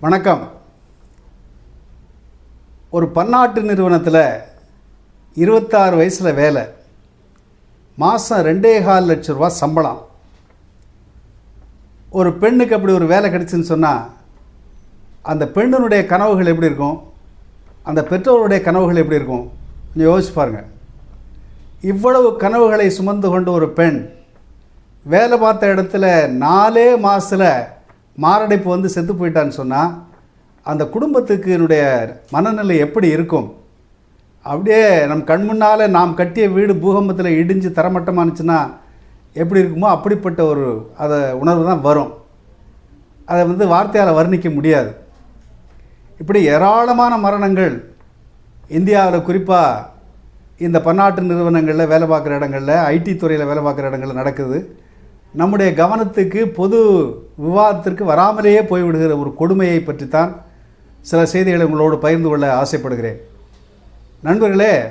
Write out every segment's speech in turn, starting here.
வணக்கம். ஒரு பன்னாட்டு நிறுவனத்தில் இருபத்தாறு வயசில் வேலை. மாதம் ரெண்டே கால் லட்ச ரூபா சம்பளம். ஒரு பெண்ணுக்கு அப்படி ஒரு வேலை கிடைச்சின்னு சொன்னால் அந்த பெண்ணினுடைய கனவுகள் எப்படி இருக்கும்? அந்த பெற்றோருடைய கனவுகள் எப்படி இருக்கும்? கொஞ்சம் யோசிச்சு பாருங்கள் இவ்வளவு கனவுகளை சுமந்து கொண்ட ஒரு பெண் வேலை பார்த்த இடத்துல நாலே மாதத்தில் மாரடைப்பு வந்து செத்து போயிட்டான்னு சொன்னால் அந்த குடும்பத்துக்கு என்னுடைய மனநிலை எப்படி இருக்கும்? அப்படியே நம் கண் முன்னால் நாம் கட்டிய வீடு பூகம்பத்தில் இடிஞ்சு தரமட்டமானுச்சுன்னா எப்படி இருக்குமோ அப்படிப்பட்ட ஒரு அதை உணர்வு தான் வரும். அதை வந்து வார்த்தையால் வர்ணிக்க முடியாது. இப்படி ஏராளமான மரணங்கள் இந்தியாவில் குறிப்பாக இந்த பன்னாட்டு நிறுவனங்களில் வேலை பார்க்குற இடங்களில் ஐடி துறையில் வேலை பார்க்குற இடங்களில் நடக்குது. நம்முடைய கவனத்துக்கு பொது விவாதத்திற்கு வராமலேயே போய்விடுகிற ஒரு கொடுமையை பற்றித்தான் சில செய்திகளை உங்களோடு பகிர்ந்து கொள்ள ஆசைப்படுகிறேன். நண்பர்களே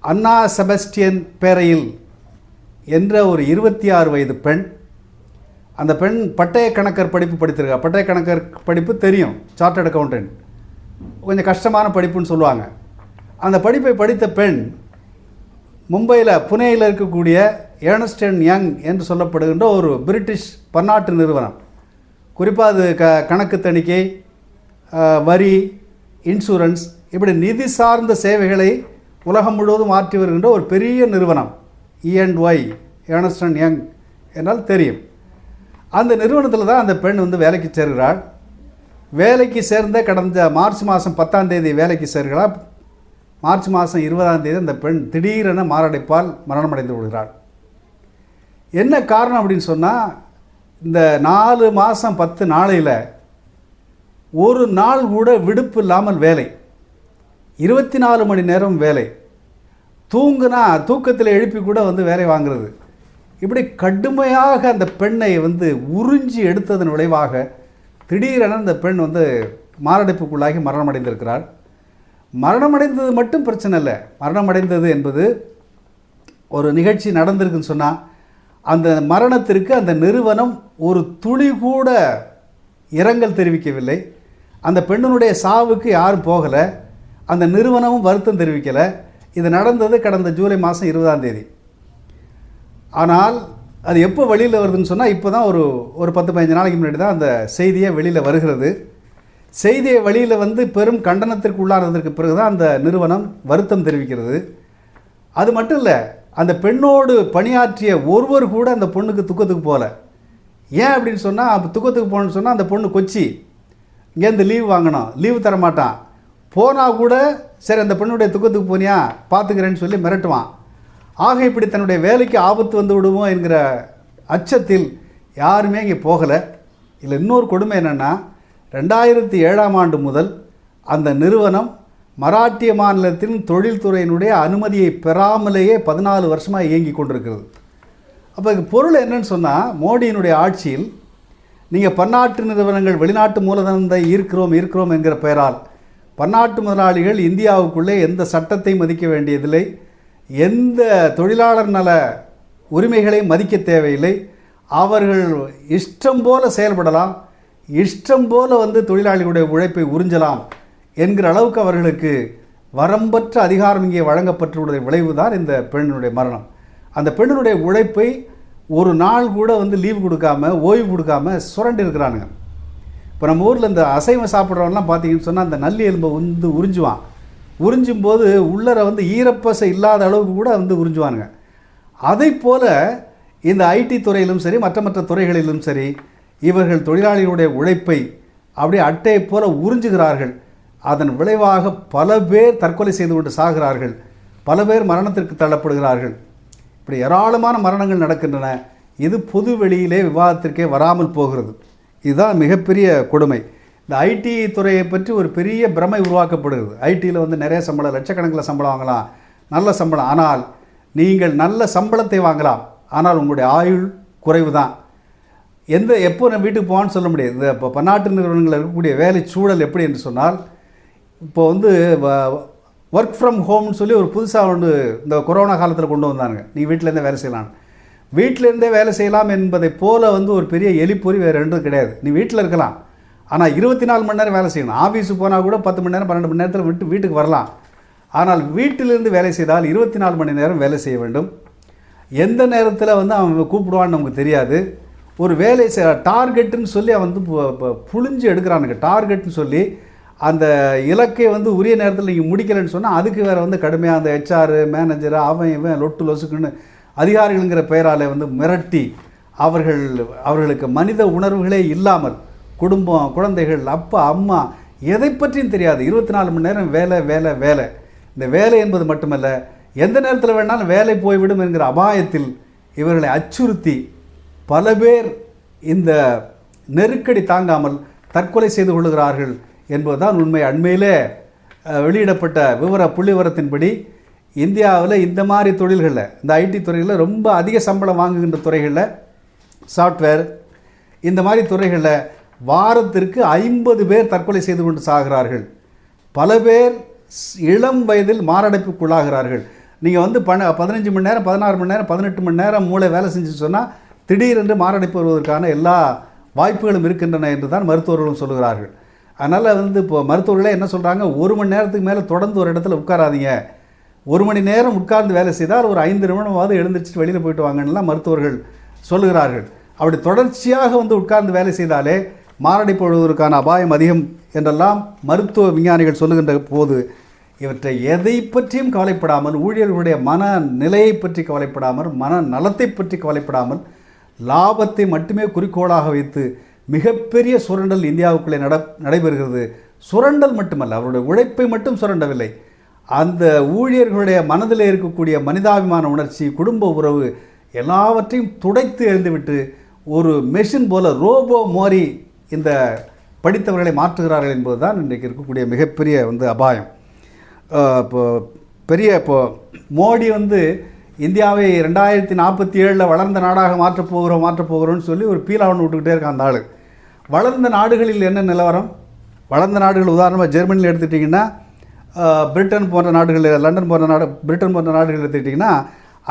அண்ணா செபஸ்டியன் பேரையில் என்ற ஒரு இருபத்தி ஆறு வயது பெண் அந்த பெண் பட்டய கணக்கர் படிப்பு படித்திருக்கா? பட்டய கணக்கர் படிப்பு தெரியும் சார்ட்டர்ட் அக்கௌண்டன்ட் கொஞ்சம் கஷ்டமான படிப்புன்னு சொல்லுவாங்க. அந்த படிப்பை படித்த பெண் மும்பையில் புனேயில் இருக்கக்கூடிய ஏர்னஸ்ட் அண்ட் யங் என்று சொல்லப்படுகின்ற ஒரு பிரிட்டிஷ் பன்னாட்டு நிறுவனம். குறிப்பாக அது க கணக்கு தணிக்கை வரி இன்சூரன்ஸ் இப்படி நிதி சார்ந்த சேவைகளை உலகம் முழுவதும் ஆற்றி வருகின்ற ஒரு பெரிய நிறுவனம். E E N Y Ernst and Young என்றால் தெரியும். அந்த நிறுவனத்தில் தான் அந்த பெண் வந்து வேலைக்கு சேர்கிறாள். வேலைக்கு சேர்ந்த கடந்த மார்ச் மாதம் பத்தாம் தேதி வேலைக்கு சேர்கிறாள். மார்ச் மாதம் இருபதாம் தேதி அந்த பெண் திடீரென மாரடைப்பால் மரணமடைந்து விடுகிறாள். என்ன காரணம் அப்படின்னு சொன்னால் இந்த நாலு மாதம் பத்து நாளையில் ஒரு நாள் கூட விடுப்பு இல்லாமல் வேலை. இருபத்தி நாலு மணி நேரம் வேலை. தூங்குனா தூக்கத்தில் எழுப்பி கூட வந்து வேலை வாங்குறது. இப்படி கடுமையாக அந்த பெண்ணை வந்து உறிஞ்சி எடுத்ததன் விளைவாக திடீரென அந்த பெண் வந்து மாரடைப்புக்குள்ளாகி மரணமடைந்திருக்கிறாள். மரணமடைந்தது மட்டும் பிரச்சனை இல்லை. மரணமடைந்தது என்பது ஒரு நிகழ்ச்சி நடந்திருக்குன்னு சொன்னால் அந்த மரணத்திற்கு அந்த நிறுவனம் ஒரு துளி கூட இரங்கல் தெரிவிக்கவில்லை. அந்த பெண்ணினுடைய சாவுக்கு யாரும் போகலை. அந்த நிறுவனமும் வருத்தம் தெரிவிக்கலை. இது நடந்தது கடந்த ஜூலை மாதம் இருபதாம் தேதி. ஆனால் அது எப்போ வெளியில் வருதுன்னு சொன்னால் இப்போ தான் ஒரு ஒரு பத்து பதினஞ்சு நாளைக்கு முன்னாடி தான் அந்த செய்தியே வெளியில் வருகிறது. செய்தியை வெளியில் வந்து பெரும் கண்டனத்திற்கு உள்ளானதற்கு பிறகு தான் அந்த நிறுவனம் வருத்தம் தெரிவிக்கிறது. அது மட்டும் இல்லை அந்த பெண்ணோடு பணியாற்றிய ஒருவர் கூட அந்த பொண்ணுக்கு துக்கத்துக்கு போகல ஏன் அப்படின்னு சொன்னால் அப்போ துக்கத்துக்கு போகணும்னு சொன்னால் அந்த பொண்ணு கொச்சி. இங்கேருந்து லீவ் வாங்கணும் லீவு தரமாட்டான் போனால் கூட சரி அந்த பெண்ணுடைய துக்கத்துக்கு போனியா பார்த்துக்கிறேன்னு சொல்லி மிரட்டுவான். ஆக இப்படி தன்னுடைய வேலைக்கு ஆபத்து வந்து விடுவோம் என்கிற அச்சத்தில் யாருமே இங்கே போகலை. இதில் இன்னொரு கொடுமை என்னென்னா ரெண்டாயிரத்தி ஏழாம் ஆண்டு முதல் அந்த நிறுவனம் மராட்டிய மாநிலத்தின் தொழில்துறையினுடைய அனுமதியை பெறாமலேயே பதினாலு வருஷமாக இயங்கி கொண்டிருக்கிறது. அப்போ இதுக்கு பொருள் என்னன்னு சொன்னால் மோடியினுடைய ஆட்சியில் நீங்கள் பன்னாட்டு நிறுவனங்கள் வெளிநாட்டு மூலதனத்தை ஈர்க்கிறோம் ஈர்க்கிறோம் என்கிற பெயரால் பன்னாட்டு முதலாளிகள் இந்தியாவுக்குள்ளே எந்த சட்டத்தை மதிக்க வேண்டியதில்லை எந்த தொழிலாளர் நல உரிமைகளை மதிக்க தேவையில்லை அவர்கள் இஷ்டம் போல செயல்படலாம் இஷ்டம் போல வந்து தொழிலாளிகளுடைய உழைப்பை உறிஞ்சலாம் என்கிற அளவுக்கு அவர்களுக்கு வரம்பற்ற அதிகாரம் இங்கே வழங்கப்பட்டுள்ள விளைவு தான் இந்த பெண்ணினுடைய மரணம். அந்த பெண்ணினுடைய உழைப்பை ஒரு நாள் கூட வந்து லீவு கொடுக்காம ஓய்வு கொடுக்காம சுரண்டு இருக்கிறானுங்க இப்போ நம்ம ஊரில் இந்த அசைவம் சாப்பிட்றவன்லாம் பார்த்தீங்கன்னு சொன்னால் அந்த நல்லி எலும்பை வந்து உறிஞ்சுவான். உறிஞ்சும் போது உள்ளர வந்து ஈரப்பசை இல்லாத அளவுக்கு கூட வந்து உறிஞ்சுவானுங்க. அதை போல் இந்த ஐடி துறையிலும் சரி மற்ற மற்ற துறைகளிலும் சரி இவர்கள் தொழிலாளிகளுடைய உழைப்பை அப்படியே அட்டையை போல உறிஞ்சுகிறார்கள். அதன் விளைவாக பல பேர் தற்கொலை செய்து கொண்டு சாகிறார்கள். பல பேர் மரணத்திற்கு தள்ளப்படுகிறார்கள். இப்படி ஏராளமான மரணங்கள் நடக்கின்றன. இது பொது வெளியிலே விவாதத்திற்கே வராமல் போகிறது. இதுதான் மிகப்பெரிய கொடுமை. இந்த ஐடி துறையை பற்றி ஒரு பெரிய பிரமை உருவாக்கப்படுகிறது. ஐடியில் வந்து நிறைய சம்பளம் லட்சக்கணக்கில் சம்பளம் வாங்கலாம். நல்ல சம்பளம். ஆனால் நீங்கள் நல்ல சம்பளத்தை வாங்கலாம். ஆனால் உங்களுடைய ஆயுள் குறைவு தான் எந்த எப்போ நம்ம வீட்டுக்கு போவான்னு சொல்ல முடியாது. இந்த இப்போ பன்னாட்டு நிறுவனங்களில் இருக்கக்கூடிய வேலை சூழல் எப்படி என்று சொன்னால் இப்போ வந்து ஒர்க் ஃப்ரம் ஹோம்னு சொல்லி ஒரு புதுசாக ஒன்று இந்த கொரோனா காலத்தில் கொண்டு வந்தாங்க. நீ வீட்டிலேருந்தே வேலை செய்யலாம். வீட்டிலேருந்தே வேலை செய்யலாம் என்பதை போல் வந்து ஒரு பெரிய எலிப்பொறி வேறு ரெண்டும் கிடையாது. நீ வீட்டில் இருக்கலாம். ஆனால் இருபத்தி நாலு மணி நேரம் வேலை செய்யணும். ஆஃபீஸுக்கு போனால் கூட பத்து மணி நேரம் பன்னெண்டு மணி நேரத்தில் விட்டு வீட்டுக்கு வரலாம். ஆனால் வீட்டிலிருந்து வேலை செய்தால் இருபத்தி நாலு மணி நேரம் வேலை செய்ய வேண்டும். எந்த நேரத்தில் வந்து அவன் கூப்பிடுவான்னு நமக்கு தெரியாது. ஒரு வேலை செய் டார்கெட்டுன்னு சொல்லி அவன் வந்து பு- புழிஞ்சு எடுக்கிறானுங்க. டார்கெட்னு சொல்லி அந்த இலக்கை வந்து உரிய நேரத்தில் நீங்கள் முடிக்கலைன்னு சொன்னால் அதுக்கு வேறு வந்து கடுமையாக அந்த ஹெச்ஆர் மேனேஜர் அவன் இவன் லொட்டு லொசுக்குன்னு அதிகாரிகளுங்கிற பெயரால் வந்து மிரட்டி அவர்கள் அவர்களுக்கு மனித உணர்வுகளே இல்லாமல் குடும்பம் குழந்தைகள் அப்பா அம்மா எதை பற்றியும் தெரியாது. இருபத்தி நாலு மணி நேரம் வேலை வேலை வேலை. இந்த வேலை என்பது மட்டுமல்ல எந்த நேரத்தில் வேணாலும் வேலை போய்விடும் என்கிற அபாயத்தில் இவர்களை அச்சுறுத்தி பல பேர் இந்த நெருக்கடி தாங்காமல் தற்கொலை செய்து கொள்கிறார்கள் என்பதுதான் உண்மை. அண்மையிலே வெளியிடப்பட்ட விவர புள்ளிவரத்தின்படி இந்தியாவில் இந்த மாதிரி தொழில்களில் இந்த ஐடி துறைகளில் ரொம்ப அதிக சம்பளம் வாங்குகின்ற துறைகளில் சாஃப்ட்வேர் இந்த மாதிரி துறைகளில் வாரத்திற்கு ஐம்பது பேர் தற்கொலை செய்து கொண்டு சாகிறார்கள். பல பேர் இளம் வயதில் மாரடைப்புக்குள்ளாகிறார்கள். நீங்கள் வந்து பண பதினஞ்சு மணி நேரம் பதினாறு மணி நேரம் பதினெட்டு மணி நேரம் மூளை வேலை செஞ்சு சொன்னால் திடீரென்று மாரடைப்பு வருவதற்கான எல்லா வாய்ப்புகளும் இருக்கின்றன என்று தான் மருத்துவர்களும் சொல்லுகிறார்கள். அதனால் வந்து இப்போ மருத்துவர்களே என்ன சொல்கிறாங்க ஒரு மணி நேரத்துக்கு மேலே தொடர்ந்து ஒரு இடத்துல உட்காராதீங்க. ஒரு மணி நேரம் உட்கார்ந்து வேலை செய்தால் ஒரு ஐந்து நிமிடமாவது எழுந்திரிச்சிட்டு வெளியில் போயிட்டு வாங்கன்னுலாம் மருத்துவர்கள் சொல்லுகிறார்கள். அப்படி தொடர்ச்சியாக வந்து உட்கார்ந்து வேலை செய்தாலே மாரடைப்பு வருவதற்கான அபாயம் அதிகம் என்றெல்லாம் மருத்துவ விஞ்ஞானிகள் சொல்லுகின்ற போது இவற்றை எதை பற்றியும் கவலைப்படாமல் ஊழியர்களுடைய மன நிலையை பற்றி கவலைப்படாமல் மன நலத்தை பற்றி கவலைப்படாமல் லாபத்தை மட்டுமே குறிக்கோளாக வைத்து மிகப்பெரிய சுரண்டல் இந்தியாவுக்குள்ளே நட நடைபெறுகிறது. சுரண்டல் மட்டுமல்ல அவருடைய உழைப்பை மட்டும் சுரண்டவில்லை. அந்த ஊழியர்களுடைய மனதில் இருக்கக்கூடிய மனிதாபிமான உணர்ச்சி குடும்ப உறவு எல்லாவற்றையும் துடைத்து எழுந்துவிட்டு ஒரு மெஷின் போல ரோபோ மோரி இந்த படித்தவர்களை மாற்றுகிறார்கள் என்பது தான் இன்றைக்கு இருக்கக்கூடிய மிகப்பெரிய வந்து அபாயம். இப்போ பெரிய இப்போ மோடி வந்து இந்தியாவை ரெண்டாயிரத்தி நாற்பத்தி ஏழில் வளர்ந்த நாடாக மாற்றப் போகிறோம் மாற்றப் போகிறோம்னு சொல்லி ஒரு பீலாவன் விட்டுக்கிட்டே இருக்கான் அந்த ஆள். வளர்ந்த நாடுகளில் என்ன நிலவரம்? வளர்ந்த நாடுகள் உதாரணமாக ஜெர்மனியில் எடுத்துட்டிங்கன்னா பிரிட்டன் போன்ற நாடுகளில் லண்டன் போன்ற நாடு பிரிட்டன் போன்ற நாடுகள் எடுத்துக்கிட்டிங்கன்னா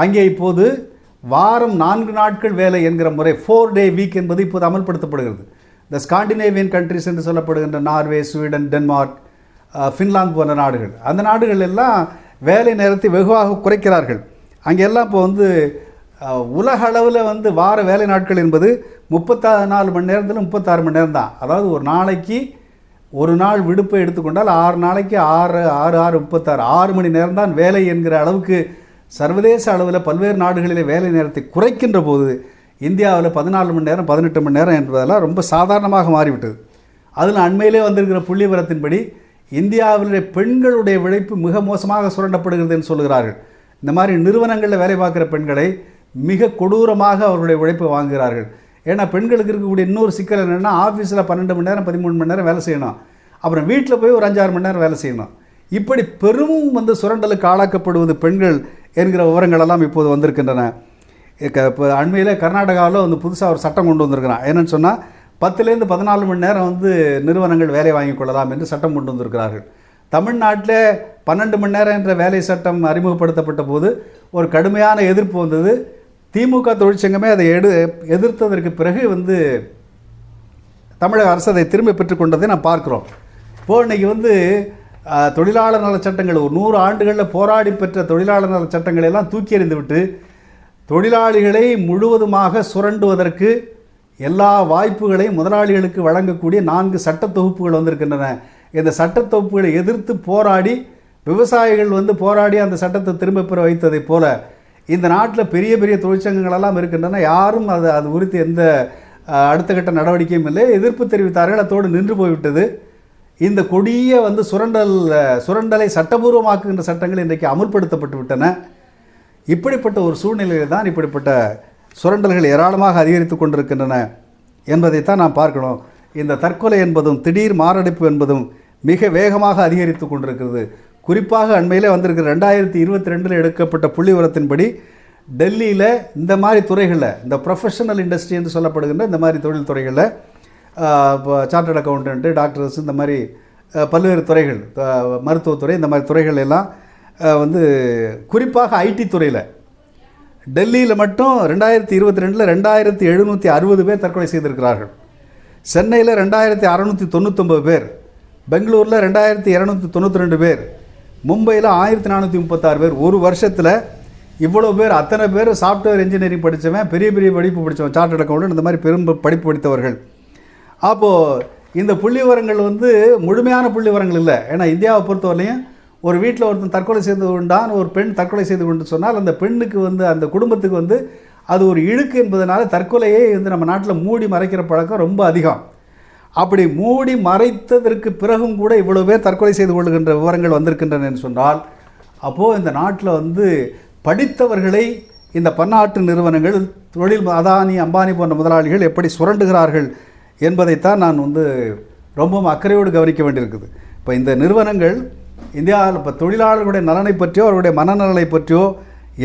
அங்கே இப்போது வாரம் நான்கு நாட்கள் வேலை என்கிற முறை ஃபோர் டே வீக் என்பது இப்போது அமல்படுத்தப்படுகிறது. இந்த ஸ்காண்டினேவியன் கண்ட்ரிஸ் என்று சொல்லப்படுகின்ற நார்வே ஸ்வீடன் டென்மார்க் ஃபின்லாந்து போன்ற நாடுகள். அந்த நாடுகள் எல்லாம் வேலை நேரத்தை வெகுவாக குறைக்கிறார்கள். அங்கெல்லாம் இப்போ வந்து உலக அளவில் வந்து வார வேலை நாட்கள் என்பது முப்பத்தாறு நாலு மணி நேரத்தில் முப்பத்தாறு மணி நேரம் தான். அதாவது ஒரு நாளைக்கு ஒரு நாள் விடுப்பை எடுத்துக்கொண்டால் ஆறு நாளைக்கு ஆறு ஆறு ஆறு முப்பத்தாறு ஆறு மணி நேரம் தான் வேலை என்கிற அளவுக்கு சர்வதேச அளவில் பல்வேறு நாடுகளிலே வேலை நேரத்தை குறைக்கின்ற போது இந்தியாவில் பதினாலு மணி நேரம் பதினெட்டு மணி நேரம் என்பதெல்லாம் ரொம்ப சாதாரணமாக மாறிவிட்டது. அதில் அண்மையிலே வந்திருக்கிற புள்ளி விவரத்தின்படி இந்தியாவிலுடைய பெண்களுடைய உழைப்பு மிக மோசமாக சுரண்டப்படுகிறது என்று சொல்கிறார்கள் இந்த மாதிரி நிறுவனங்களில் வேலை பார்க்குற பெண்களை மிக கொடூரமாக அவர்களுடைய உழைப்பை வாங்குகிறார்கள். ஏன்னா பெண்களுக்கு இருக்கக்கூடிய இன்னொரு சிக்கல் என்னென்னா ஆஃபீஸில் பன்னெண்டு மணி நேரம் பதிமூணு மணி நேரம் வேலை செய்யணும். அப்புறம் வீட்டில் போய் ஒரு அஞ்சாறு மணி நேரம் வேலை செய்யணும். இப்படி பெரும் வந்து சுரண்டலுக்கு ஆளாக்கப்படுவது பெண்கள் என்கிற விவரங்களெல்லாம் இப்போது வந்திருக்கின்றன. இப்போ அண்மையில் கர்நாடகாவில் வந்து புதுசாக ஒரு சட்டம் கொண்டு வந்திருக்கிறான். என்னென்னு சொன்னால் பத்துலேருந்து பதினாலு மணி நேரம் வந்து நிறுவனங்கள் வேலை வாங்கி கொள்ளலாம் என்று சட்டம் கொண்டு வந்திருக்கிறார்கள். தமிழ்நாட்டில் பன்னெண்டு மணி நேரம் என்ற வேலை சட்டம் அறிமுகப்படுத்தப்பட்ட போது ஒரு கடுமையான எதிர்ப்பு வந்தது. திமுக தொழிற்சங்கமே அதை எடு எதிர்த்ததற்கு பிறகு வந்து தமிழக அரசு அதை திரும்பி பெற்றுக்கொண்டதை நான் பார்க்குறோம். இப்போது இன்றைக்கி வந்து தொழிலாளர் நல சட்டங்கள் ஒரு நூறு ஆண்டுகளில் போராடி பெற்ற தொழிலாளர் நல சட்டங்களை எல்லாம் தூக்கி எறிந்துவிட்டு தொழிலாளிகளை முழுவதுமாக சுரண்டுவதற்கு எல்லா வாய்ப்புகளையும் முதலாளிகளுக்கு வழங்கக்கூடிய நான்கு சட்ட தொகுப்புகள் வந்திருக்கின்றன. இந்த சட்ட தொகுப்புகளை எதிர்த்து போராடி விவசாயிகள் வந்து போராடி அந்த சட்டத்தை திரும்ப பெற வைத்ததைப் போல இந்த நாட்டில் பெரிய பெரிய தொழிற்சங்கங்களெல்லாம் இருக்கின்றன. யாரும் அது அது குறித்து எந்த அடுத்த கட்ட நடவடிக்கையும் இல்லை. எதிர்ப்பு தெரிவித்தார்கள் அத்தோடு நின்று போய்விட்டது. இந்த கொடிய வந்து சுரண்டல் சுரண்டலை சட்டபூர்வமாக்குகின்ற சட்டங்கள் இன்றைக்கு அமுல்படுத்தப்பட்டு விட்டன. இப்படிப்பட்ட ஒரு சூழ்நிலையில் தான் இப்படிப்பட்ட சுரண்டல்கள் ஏராளமாக அதிகரித்து கொண்டிருக்கின்றன என்பதைத்தான் நாம் பார்க்கணும். இந்த தற்கொலை என்பதும் திடீர் மாரடைப்பு என்பதும் மிக வேகமாக அதிகரித்து கொண்டிருக்கிறது. குறிப்பாக அண்மையிலே வந்திருக்கிற ரெண்டாயிரத்தி இருபத்தி ரெண்டில் எடுக்கப்பட்ட புள்ளி உரத்தின்படி டெல்லியில் இந்த மாதிரி துறைகளில் இந்த ப்ரொஃபஷனல் இண்டஸ்ட்ரி என்று சொல்லப்படுகின்ற இந்த மாதிரி தொழில் துறைகளில் சார்ட்டர்ட் அக்கௌண்டன்ட்டு டாக்டர்ஸ் இந்த மாதிரி பல்வேறு துறைகள் மருத்துவத்துறை இந்த மாதிரி துறைகள் எல்லாம் வந்து குறிப்பாக ஐடி துறையில் டெல்லியில் மட்டும் ரெண்டாயிரத்தி இருபத்தி ரெண்டில் ரெண்டாயிரத்தி எழுநூற்றி அறுபது பேர் தற்கொலை செய்திருக்கிறார்கள். சென்னையில் ரெண்டாயிரத்தி அறநூற்றி தொண்ணூத்தொம்பது பேர். பெங்களூரில் ரெண்டாயிரத்தி இரநூத்தி தொண்ணூற்றி ரெண்டு பேர் மும்பையில் ஆயிரத்தி நானூற்றி முப்பத்தாறு பேர். ஒரு வருஷத்தில் இவ்வளோ பேர் அத்தனை பேர் சாஃப்ட்வேர் இன்ஜினியரிங் படித்தவன் பெரிய பெரிய படிப்பு படித்தவன் சார்ட்டர்ட் அக்கௌண்ட் இந்த மாதிரி பெரும் படிப்பு படித்தவர்கள். அப்போது இந்த புள்ளி விவரங்கள் வந்து முழுமையான புள்ளி விவரங்கள் இல்லை. ஏன்னா இந்தியாவை பொறுத்தவரையிலையும் ஒரு வீட்டில் ஒருத்தன் தற்கொலை செய்து கொண்டான் ஒரு பெண் தற்கொலை செய்து கொண்டு சொன்னால் அந்த பெண்ணுக்கு வந்து அந்த குடும்பத்துக்கு வந்து அது ஒரு இழுக்கு என்பதனால தற்கொலையை வந்து நம்ம நாட்டில் மூடி மறைக்கிற பழக்கம் ரொம்ப அதிகம். அப்படி மூடி மறைத்ததற்கு பிறகும் கூட இவ்வளோ பேர் தற்கொலை செய்து கொள்கின்ற விவரங்கள் வந்திருக்கின்றன என்று சொன்னால் அப்போது இந்த நாட்டில் வந்து படித்தவர்களை இந்த பன்னாட்டு நிறுவனங்கள் தொழில் அதானி அம்பானி போன்ற முதலாளிகள் எப்படி சுரண்டுகிறார்கள் என்பதைத்தான் நான் வந்து ரொம்பவும் அக்கறையோடு கவனிக்க வேண்டியிருக்குது. இப்போ இந்த நிறுவனங்கள் இந்தியாவில் இப்போ தொழிலாளர்களுடைய நலனை பற்றியோ அவருடைய மனநலனை பற்றியோ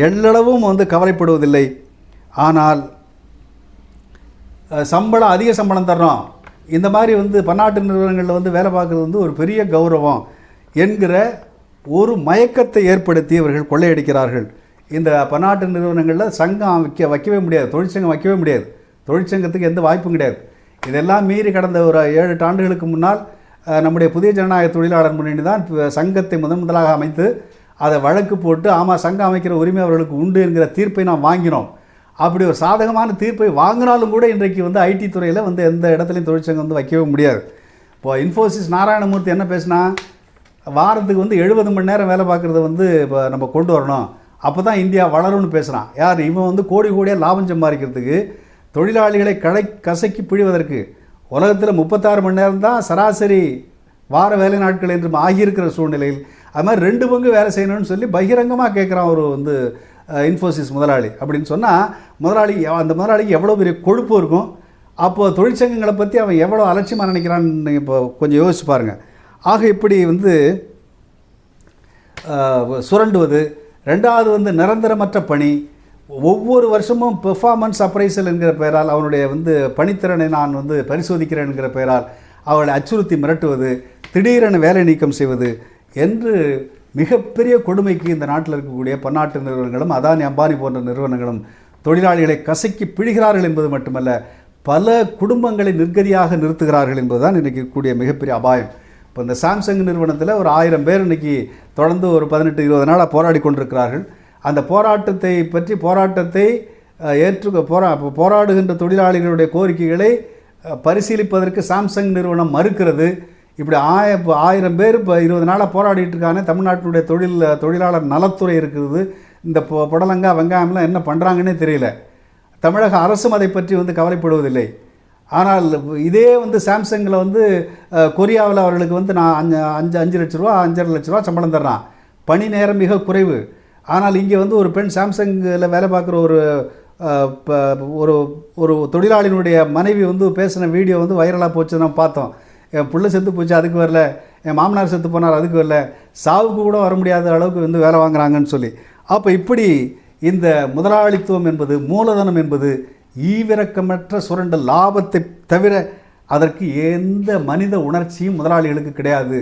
எல்லளவும் வந்து கவலைப்படுவதில்லை. ஆனால் சம்பளம் அதிக சம்பளம் தர்றோம். இந்த மாதிரி வந்து பன்னாட்டு நிறுவனங்களில் வந்து வேலை பார்க்குறது வந்து ஒரு பெரிய கௌரவம் என்கிற ஒரு மயக்கத்தை ஏற்படுத்தி இவர்கள் கொள்ளையடிக்கிறார்கள். இந்த பன்னாட்டு நிறுவனங்களில் சங்கம் வைக்க வைக்கவே முடியாது. தொழிற்சங்கம் வைக்கவே முடியாது. தொழிற்சங்கத்துக்கு எந்த வாய்ப்பும் கிடையாது. இதெல்லாம் மீறி கடந்த ஒரு ஏழு எட்டு ஆண்டுகளுக்கு முன்னால் நம்முடைய புதிய ஜனநாயக தொழிலாளர் முன்னணி தான் சங்கத்தை முதன் முதலாக அமைத்து அதை வழக்கு போட்டு ஆமாம் சங்கம் அமைக்கிற உரிமை அவர்களுக்கு உண்டு என்கிற தீர்ப்பை நாம் வாங்கினோம். அப்படி ஒரு சாதகமான தீர்ப்பை வாங்கினாலும் கூட இன்றைக்கு வந்து ஐடி துறையில் வந்து எந்த இடத்துலையும் தொழிற்சங்கம் வந்து வைக்கவே முடியாது. இப்போ இன்ஃபோசிஸ் நாராயணமூர்த்தி என்ன பேசினா வாரத்துக்கு வந்து எழுபது மணி நேரம் வேலை பார்க்குறத வந்து இப்போ நம்ம கொண்டு வரணும். அப்போ தான் இந்தியா வளரும்னு பேசுகிறான் யார்? இவன் வந்து கோடி கோடியாக லாபம் சம்பாதிக்கிறதுக்கு தொழிலாளிகளை கடை கசக்கி பிழிவதற்கு உலகத்தில் முப்பத்தாறு மணி நேரம் தான் சராசரி வார வேலை நாட்கள் என்று ஆகியிருக்கிற சூழ்நிலையில் அது மாதிரி ரெண்டு பங்கு வேலை செய்யணும்னு சொல்லி பகிரங்கமாக கேட்குறான் ஒரு வந்து இன்ஃபோசிஸ் முதலாளி அப்படின்னு சொன்னால் முதலாளி அந்த முதலாளிக்கு எவ்வளோ பெரிய கொழுப்பு இருக்கும்? அப்போது தொழிற்சங்கங்களை பற்றி அவன் எவ்வளோ அலட்சியமாக நினைக்கிறான்னு இப்போ கொஞ்சம் யோசிச்சு பாருங்கள் ஆக இப்படி வந்து சுரண்டுவது ரெண்டாவது வந்து நிரந்தரமற்ற பணி ஒவ்வொரு வருஷமும் பெர்ஃபார்மன்ஸ் அப்ரைசல் என்கிற பெயரால் அவனுடைய வந்து பணித்திறனை நான் வந்து பரிசோதிக்கிறேன் என்கிற பெயரால் அவளை அச்சுறுத்தி மிரட்டுவது திடீரென வேலை நீக்கம் செய்வது என்று மிகப்பெரிய கொடுமைக்கு இந்த நாட்டில் இருக்கக்கூடிய பன்னாட்டு நிறுவனங்களும் அதானி அம்பானி போன்ற நிறுவனங்களும் தொழிலாளிகளை கசக்கி பிழிகிறார்கள் என்பது மட்டுமல்ல பல குடும்பங்களை நிர்கதியாக நிறுத்துகிறார்கள் என்பதுதான் இன்றைக்கி கூடிய மிகப்பெரிய அபாயம். இப்போ இந்த சாம்சங் நிறுவனத்தில் ஒரு ஆயிரம் பேர் இன்னைக்கு தொடர்ந்து ஒரு பதினெட்டு இருபது நாளாக போராடி கொண்டிருக்கிறார்கள். அந்த போராட்டத்தை பற்றி போராட்டத்தை ஏற்று போரா போராடுகின்ற தொழிலாளிகளுடைய கோரிக்கைகளை பரிசீலிப்பதற்கு சாம்சங் நிறுவனம் மறுக்கிறது. இப்படி ஆய இப்போ ஆயிரம் பேர் இப்போ இருபது நாளாக போராடிட்டு இருக்காங்க. தமிழ்நாட்டினுடைய தொழில் தொழிலாளர் நலத்துறை இருக்குது. இந்த பொ- வெங்காயம்லாம் என்ன பண்ணுறாங்கன்னே தெரியல. தமிழக அரசும் அதை பற்றி வந்து கவலைப்படுவதில்லை. ஆனால் இதே வந்து சாம்சங்கில் வந்து கொரியாவில் அவர்களுக்கு வந்து நான் அஞ்சு அஞ்சு அஞ்சு லட்ச ரூபா அஞ்சரை லட்ச ரூபா சம்பளம் தர்றான். பணி நேரம் மிக குறைவு. ஆனால் இங்கே வந்து ஒரு பெண் சாம்சங்கில் வேலை பார்க்குற ஒரு ஒரு ஒரு தொழிலாளியினுடைய மனைவி வந்து பேசின வீடியோ வந்து வைரலாக போச்சு நம்ம பார்த்தோம். என் பிள்ளை செத்து போச்சு அதுக்கு வரல. என் மாமனார் செத்து போனார் அதுக்கு வரல. சாவுக்கு கூட வர முடியாத அளவுக்கு வந்து வேலை வாங்குறாங்கன்னு சொல்லி. அப்போ இப்படி இந்த முதலாளித்துவம் என்பது மூலதனம் என்பது ஈவிரக்கமற்ற சுரண்ட லாபத்தை தவிர அதற்கு எந்த மனித உணர்ச்சியும் முதலாளிகளுக்கு கிடையாது.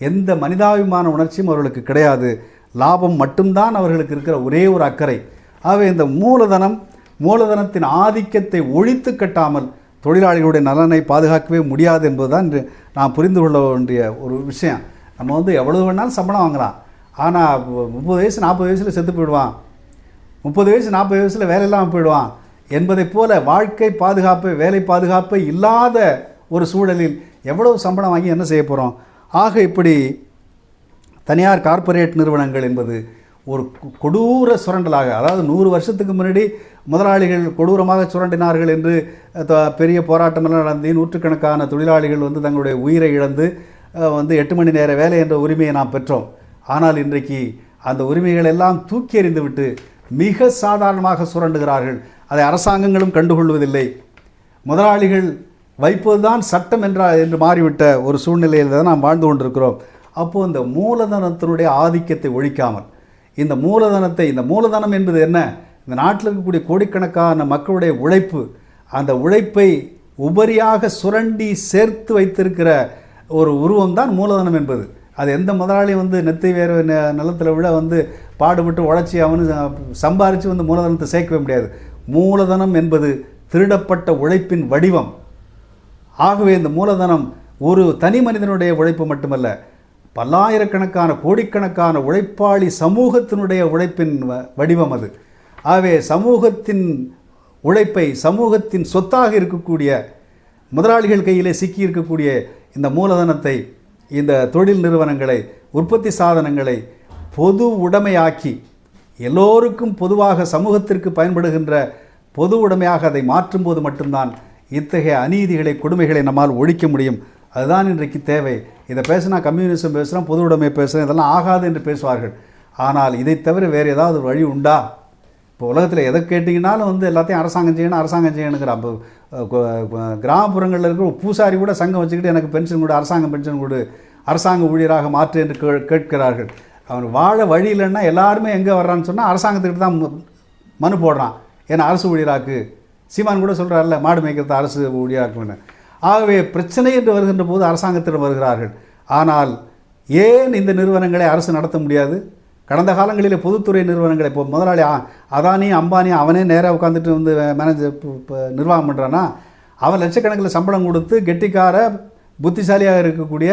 எந்த மனிதாபிமான உணர்ச்சியும் அவர்களுக்கு கிடையாது. லாபம் மட்டும்தான் அவர்களுக்கு இருக்கிற ஒரே ஒரு அக்கறை. ஆகவே இந்த மூலதனம் மூலதனத்தின் ஆதிக்கத்தை ஒழித்து கட்டாமல் தொழிலாளிகளுடைய நலனை பாதுகாக்கவே முடியாது என்பதுதான் இன்று நான் புரிந்து கொள்ள வேண்டிய ஒரு விஷயம். நம்ம வந்து எவ்வளவு வேணாலும் சம்பளம் வாங்கலாம். ஆனால் முப்பது வயசு நாற்பது வயசில் செத்து போயிடுவான். முப்பது வயசு நாற்பது வயசில் வேலை இல்லாமல் போயிடுவான். என்பதைப் போல வாழ்க்கை பாதுகாப்பு வேலை பாதுகாப்பு இல்லாத ஒரு சூழலில் எவ்வளவு சம்பளம் வாங்கி என்ன செய்ய போகிறோம் ஆக இப்படி தனியார் கார்ப்பரேட் நிறுவனங்கள் என்பது ஒரு கொ- கொடூர சுரண்டலாக அதாவது நூறு வருஷத்துக்கு முன்னாடி முதலாளிகள் கொடூரமாக சுரண்டினார்கள் என்று த- பெரிய போராட்டமெல்லாம் நடந்து நூற்றுக்கணக்கான தொழிலாளிகள் வந்து தங்களுடைய உயிரை இழந்து வந்து எட்டு மணி நேர வேலை என்ற உரிமையை நாம் பெற்றோம். ஆனால் இன்றைக்கு அந்த உரிமைகள் எல்லாம் தூக்கி எறிந்துவிட்டு மிக சாதாரணமாக சுரண்டுகிறார்கள். அதை அரசாங்கங்களும் கண்டுகொள்வதில்லை. முதலாளிகள் வைப்பதுதான் சட்டம் என்ற என்று மாறிவிட்ட ஒரு சூழ்நிலையில் தான் நாம் வாழ்ந்து கொண்டிருக்கிறோம். அப்போது இந்த மூலதனத்தினுடைய ஆதிக்கத்தை ஒழிக்காமல் இந்த மூலதனத்தை இந்த மூலதனம் என்பது என்ன? இந்த நாட்டில் இருக்கக்கூடிய கோடிக்கணக்கான மக்களுடைய உழைப்பு. அந்த உழைப்பை உபரியாக சுரண்டி சேர்த்து வைத்திருக்கிற ஒரு உருவம் தான் மூலதனம் என்பது. அது எந்த முதலாளி வந்து நெத்தை வேறு ந- நிலத்துல விட வந்து பாடுபட்டு உழைச்சி அவனு சம்பாரித்து வந்து மூலதனத்தை சேர்க்கவே முடியாது. மூலதனம் என்பது திருடப்பட்ட உழைப்பின் வடிவம். ஆகவே இந்த மூலதனம் ஒரு தனி மனிதனுடைய உழைப்பு மட்டுமல்ல பல்லாயிரக்கணக்கான கோடிக்கணக்கான உழைப்பாளி சமூகத்தினுடைய உழைப்பின் வ- வடிவம் அது. ஆகவே சமூகத்தின் உழைப்பை சமூகத்தின் சொத்தாக இருக்கக்கூடிய முதலாளிகள் கையிலே சிக்கி இருக்கக்கூடிய இந்த மூலதனத்தை இந்த தொழில் நிறுவனங்களை உற்பத்தி சாதனங்களை பொது உடைமையாக்கி எல்லோருக்கும் பொதுவாக சமூகத்திற்கு பயன்படுகின்ற பொது உடைமையாக அதை மாற்றும்போது மட்டும்தான் இத்தகைய அநீதிகளை கொடுமைகளை நம்மால் ஒழிக்க முடியும். அதுதான் இன்றைக்கு தேவை. இதை பேசினா கம்யூனிசம் பேசுகிறோம் பொது உடைமை பேசுகிறோம் இதெல்லாம் ஆகாது என்று பேசுவார்கள். ஆனால் இதை தவிர வேறு ஏதாவது ஒரு வழி உண்டா? இப்போ உலகத்தில் எதை கேட்டிங்கனாலும் வந்து எல்லாத்தையும் அரசாங்கம் செய்யணும் அரசாங்கம் செய்யணுங்கிற அப்போ கிராமப்புறங்களில் இருக்கிற ஒரு பூசாரி கூட சங்கம் வச்சுக்கிட்டு எனக்கு பென்ஷன் கொடு அரசாங்கம் பென்ஷன் கொடு அரசாங்க ஊழியராக மாற்று என்று கே- கேட்கிறார்கள். அவன் வாழ வழி இல்லைன்னா எல்லாருமே எங்கே வர்றான்னு சொன்னால் அரசாங்கத்துக்கிட்ட தான் மனு போடுறான். ஏன்னா அரசு ஊழியராக்கு. சீமான் கூட சொல்கிறார்ல மாடு மேய்க்கிறது அரசு ஊழியராக்குன்னு. ஆகவே பிரச்சனை என்று வருகின்ற போது அரசாங்கத்திடம் வருகிறார்கள். ஆனால் ஏன் இந்த நிறுவனங்களை அரசு நடத்த முடியாது? கடந்த காலங்களில் பொதுத்துறை நிறுவனங்களை இப்போ முதலாளி அதானி அம்பானி அவனே நேராக உட்காந்துட்டு வந்து மேனேஜர் நிர்வாகம் பண்ணுறான்னா அவன் லட்சக்கணக்கில் சம்பளம் கொடுத்து கெட்டிக்கார புத்திசாலியாக இருக்கக்கூடிய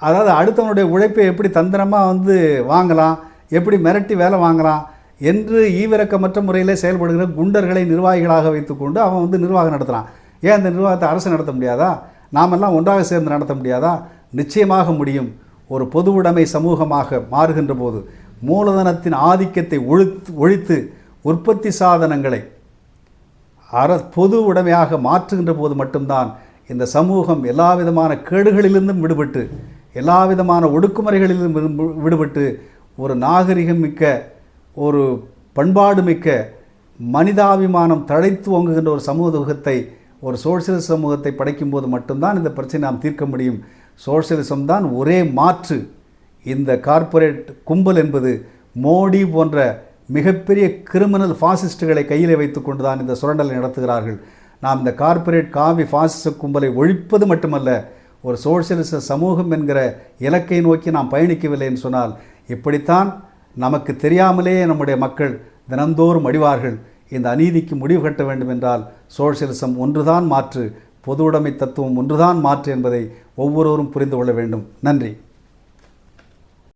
அதாவது அடுத்தவனுடைய உழைப்பை எப்படி தந்திரமாக வந்து வாங்கலாம் எப்படி மிரட்டி வேலை வாங்கலாம் என்று ஈவிரக்கமற்ற முறையில் செயல்படுகிற குண்டர்களை நிர்வாகிகளாக வைத்துக்கொண்டு அவன் வந்து நிர்வாகம் நடத்துகிறான் ஏன் அந்த நிர்வாகத்தை அரசு நடத்த முடியாதா? நாமெல்லாம் ஒன்றாக சேர்ந்து நடத்த முடியாதா? நிச்சயமாக முடியும். ஒரு பொது உடைமை சமூகமாக மாறுகின்ற போது மூலதனத்தின் ஆதிக்கத்தை ஒழித்து ஒழித்து உற்பத்தி சாதனங்களை அர பொது உடைமையாக மாற்றுகின்ற போது மட்டும்தான் இந்த சமூகம் எல்லா விதமான கேடுகளிலிருந்தும் விடுபட்டு எல்லா விதமான ஒடுக்குமுறைகளிலும் விரும்பு- விடுபட்டு ஒரு நாகரிகம் மிக்க ஒரு பண்பாடு மிக்க மனிதாபிமானம் தழைத்து ஓங்குகின்ற ஒரு சமூகத்தை ஒரு சோசியலிச சமூகத்தை படைக்கும்போது மட்டும்தான் இந்த பிரச்சனை நாம் தீர்க்க முடியும். சோசியலிசம் தான் ஒரே மாற்று. இந்த கார்ப்பரேட் கும்பல் என்பது மோடி போன்ற மிகப்பெரிய கிரிமினல் ஃபாசிஸ்டுகளை கையில் வைத்துக்கொண்டு தான் இந்த சுரண்டலை நடத்துகிறார்கள். நாம் இந்த கார்ப்பரேட் காவி ஃபாசிச கும்பலை ஒழிப்பது மட்டுமல்ல ஒரு சோசியலிச சமூகம் என்கிற இலக்கை நோக்கி நாம் பயணிக்கவில்லை என்று சொன்னால் இப்படித்தான் நமக்கு தெரியாமலேயே நம்முடைய மக்கள் தினந்தோறும் அடிவார்கள். இந்த அநீதிக்கு முடிவு கட்ட வேண்டும் என்றால் சோசியலிசம் ஒன்றுதான் மாற்று பொது உடைமை தத்துவம் ஒன்றுதான் மாற்று என்பதை ஒவ்வொருவரும் புரிந்து கொள்ள வேண்டும். நன்றி.